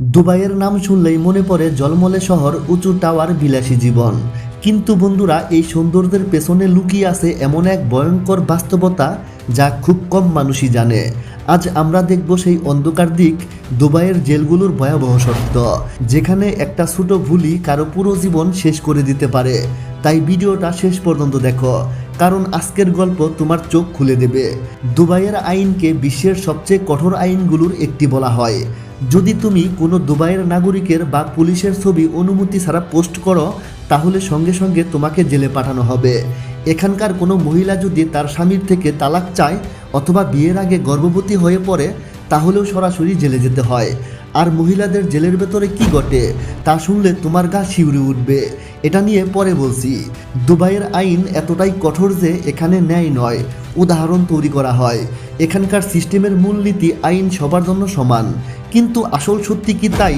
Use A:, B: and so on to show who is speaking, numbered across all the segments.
A: দুবাইয়ের নাম শুনলেই মনে পড়ে জলমলে শহর, উঁচু টাওয়ার, বিলাসী জীবন। কিন্তু বন্ধুরা, এই সৌন্দর্যের পেছনে লুকিয়ে আছে এমন এক ভয়ঙ্কর বাস্তবতা যা খুব কম মানুষই জানে। আজ আমরা দেখব সেই অন্ধকার দিক, দুবাইয়ের জেলগুলোর ভয়াবহ সত্য, যেখানে একটা ছোট ভুলই কারও পুরো জীবন শেষ করে দিতে পারে। তাই ভিডিওটা শেষ পর্যন্ত দেখো, কারণ আজকের গল্প তোমার চোখ খুলে দেবে। দুবাইয়ের আইনকে বিশ্বের সবচেয়ে কঠোর আইনগুলোর একটি বলা হয়। যদি তুমি কোনো দুবাইয়ের নাগরিকের বা পুলিশের ছবি অনুমতি ছাড়া পোস্ট করো, তাহলে সঙ্গে সঙ্গে তোমাকে জেলে পাঠানো হবে। এখানকার কোনো মহিলা যদি তার স্বামীর থেকে তালাক চায় অথবা বিয়ের আগে গর্ভবতী হয়ে পড়ে, তাহলেও সরাসরি জেলে যেতে হয়। আর মহিলাদের জেলের ভেতরে কি ঘটে, তা শুনলে তোমার গা শিউরে উঠবে। এটা নিয়ে পরে বলছি। দুবাইয়ের আইন এতটাই কঠোর যে এখানে ন্যায় নয়, উদাহরণ তৈরি করা হয়। এখানকার সিস্টেমের মূলনীতি আইন সবার জন্য সমান। কিন্তু আসল সত্যি কি তাই?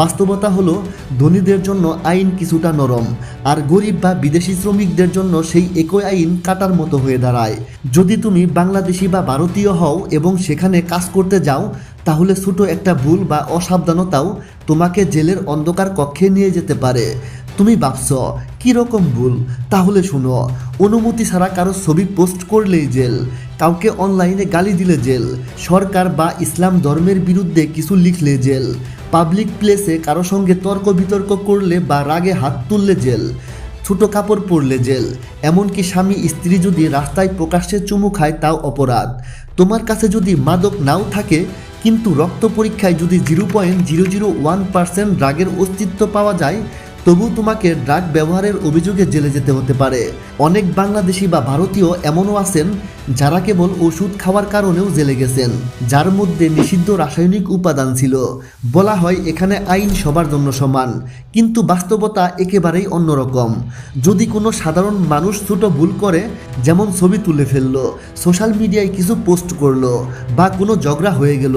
A: বাস্তবতা হলো, ধনীদের জন্য আইন কিছুটা নরম, আর গরিব বা বিদেশি শ্রমিকদের জন্য সেই একই আইন কাটার মতো হয়ে দাঁড়ায়। যদি তুমি বাংলাদেশি বা ভারতীয় হও এবং সেখানে কাজ করতে যাও, তাহলে ছোট একটা ভুল বা অসাবধানতাও তোমাকে জেলের অন্ধকার কক্ষে নিয়ে যেতে পারে। তুমি ভাবছ কীরকম ভুল? তাহলে শুনো, অনুমতি ছাড়া কারও ছবি পোস্ট করলেই জেল, কাউকে অনলাইনে গালি দিলে জেল, সরকার বা ইসলাম ধর্মের বিরুদ্ধে কিছু লিখলে জেল, পাবলিক প্লেসে কারও সঙ্গে তর্ক বিতর্ক করলে বা রাগে হাত তুললে জেল, ছোট কাপড় পরলে জেল, এমনকি স্বামী স্ত্রী যদি রাস্তায় প্রকাশ্যে চুমু খায় তাও অপরাধ। তোমার কাছে যদি মাদক নাও থাকে, কিন্তু রক্ত পরীক্ষায় যদি zero point zero zero one percent ড্রাগের অস্তিত্ব পাওয়া যায় তবু তোমাকে ড্রাগ ব্যবহারের অভিযোগে জেলে যেতে হতে পারে। অনেক বাংলাদেশি বা ভারতীয় এমনও আছেন যারা কেবল ওষুধ খাওয়ার কারণেও জেলে গেছেন, যার মধ্যে নিষিদ্ধ রাসায়নিক উপাদান ছিল। বলা হয় এখানে আইন সবার জন্য সমান, কিন্তু বাস্তবতা একেবারেই অন্যরকম। যদি কোনো সাধারণ মানুষ ছোট ভুল করে, যেমন ছবি তুলে ফেলল, সোশ্যাল মিডিয়ায় কিছু পোস্ট করল বা কোনো ঝগড়া হয়ে গেল,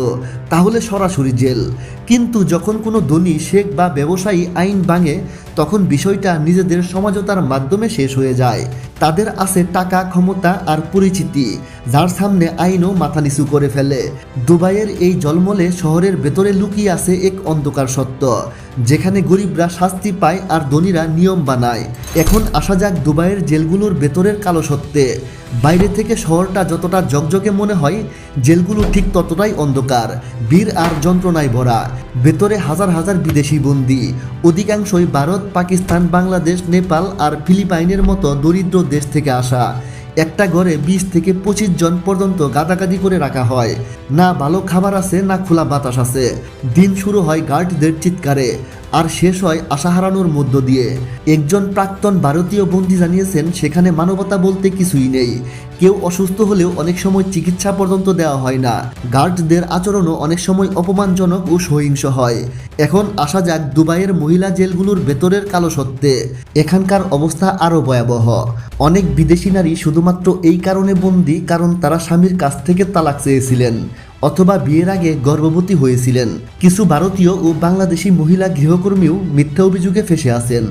A: তাহলে সরাসরি জেল। কিন্তু যখন কোনো ধনী, শেখ বা ব্যবসায়ী আইন ভাঙে তখন বিষয়টা নিজেদের সমাজতার মাধ্যমে শেষ হয়ে যায়। তাদের আছে টাকা, ক্ষমতা আর পরিচিতি, যার সামনে আইনও মাথা নিচু করে ফেলে। দুবাইয়ের এই জলমলে শহরের ভেতরে লুকিয়ে আছে এক অন্ধকার সত্য, যেখানে গরিবরা শাস্তি পায় আর ধনীরা নিয়ম বানায়। এখন আসা যাক দুবাইয়ের জেলগুলোর ভেতরের কালো সত্যে। বাইরে থেকে শহরটা যতটা জকজকে মনে হয়, জেলগুলো ঠিক ততটাই অন্ধকার। বীর আর যন্ত্রণায় ভরা। ভেতরে হাজার হাজার বিদেশি বন্দী। অধিকাংশই ভারত, পাকিস্তান, বাংলাদেশ, নেপাল আর ফিলিপাইনের মতো দরিদ্র দেশ থেকে আসা। একটা ঘরে বিশ থেকে পঁচিশ জন পর্যন্ত গাদাগাদি করে রাখা হয়। না ভালো খাবার আছে, না খোলা বাতাস আছে। দিন শুরু হয় গার্ডদের চিৎকারে। আর শেষ হয় আশা হারানোর মধ্য দিয়ে। একজন প্রাক্তন ভারতীয় বন্দী জানিয়েছেন, সেখানে মানবতা বলতে কিছুই নেই। কেউ অসুস্থ হলেও অনেক সময় চিকিৎসা পর্যন্ত দেওয়া হয় না। গার্ডদের আচরণও অনেক সময় অপমানজনক ও সহিংস হয়। এখন আসা যাক দুবাইয়ের মহিলা জেলগুলোর ভেতরের কালো সত্ত্বে এখানকার অবস্থা আরও ভয়াবহ। অনেক বিদেশি নারী শুধুমাত্র এই কারণে বন্দী কারণ তারা স্বামীর কাছ থেকে তালাক চেয়েছিলেন। অথবা বিয়ের আগে গর্ভবতী হয়েছিলেন। কিছু ভারতীয় ও বাংলাদেশি মহিলা গৃহকর্মীও মিথ্যা অভিযোগে ফেসে আছেন।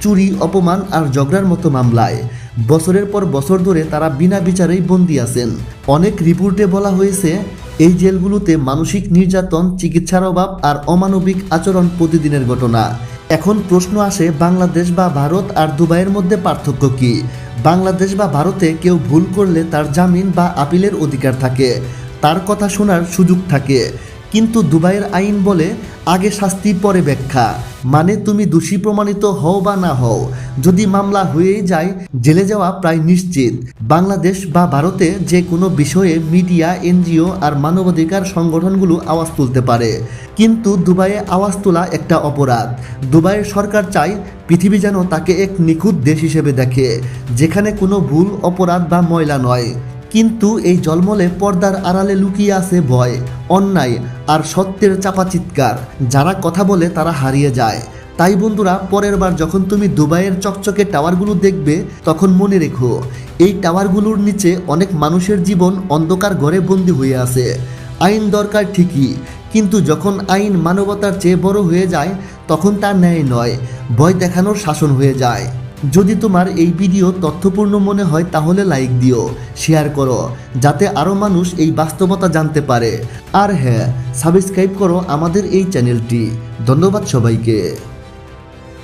A: চুরি, অপমান আর ঝগড়ার মতো মামলায়। বছরের পর বছর ধরে তারা বিনা বিচারেই বন্দী আছেন। অনেক রিপোর্টে বলা হয়েছে, এই জেলগুলোতে মানসিক নির্যাতন, চিকিৎসার অভাব আর অমানবিক আচরণ প্রতিদিনের ঘটনা। এখন প্রশ্ন আসে, বাংলাদেশ বা ভারত আর দুবাইয়ের মধ্যে পার্থক্য কি? বাংলাদেশ বা ভারতে কেউ ভুল করলে তার জামিন বা আপিলের অধিকার থাকে। তার কথা শোনার সুযোগ থাকে। কিন্তু দুবাইয়ের আইন বলে, আগে শাস্তি, পরে ব্যাখ্যা। মানে তুমি দোষী প্রমাণিত হও বা না হও। যদি মামলা হয়েই যায়, জেলে যাওয়া প্রায় নিশ্চিত। বাংলাদেশ বা ভারতে যে কোনো বিষয়ে মিডিয়া, এনজিও আর মানবাধিকার সংগঠনগুলো আওয়াজ তুলতে পারে। কিন্তু দুবাইয়ে আওয়াজ তোলা একটা অপরাধ। দুবাইয়ের সরকার চায়, পৃথিবী যেন তাকে এক নিখুঁত দেশ হিসেবে দেখে, যেখানে কোনো ভুল, অপরাধ বা ময়লা নয়। কিন্তু এই জলমলে পর্দার আড়ালে লুকিয়ে আছে ভয়, অন্যায় আর সত্যের চাপা চিৎকার। যারা কথা বলে তারা হারিয়ে যায়। তাই বন্ধুরা, পরের বার যখন তুমি দুবাইয়ের চকচকে টাওয়ারগুলো দেখবে, তখন মনে রেখো, এই টাওয়ারগুলোর নিচে অনেক মানুষের জীবন অন্ধকার ঘরে বন্দি হয়ে আছে। আইন দরকার ঠিকই, কিন্তু যখন আইন মানবতার চেয়ে বড় হয়ে যায়, তখন তার ন্যায় নয়, ভয় দেখানোর শাসন হয়ে যায়। যদি তোমার এই ভিডিও তথ্যপূর্ণ মনে হয়, তাহলে লাইক দিও শেয়ার করো, যাতে আরও মানুষ এই বাস্তবতা জানতে পারে। আর হ্যাঁ সাবস্ক্রাইব করো আমাদের এই চ্যানেলটি ধন্যবাদ সবাইকে।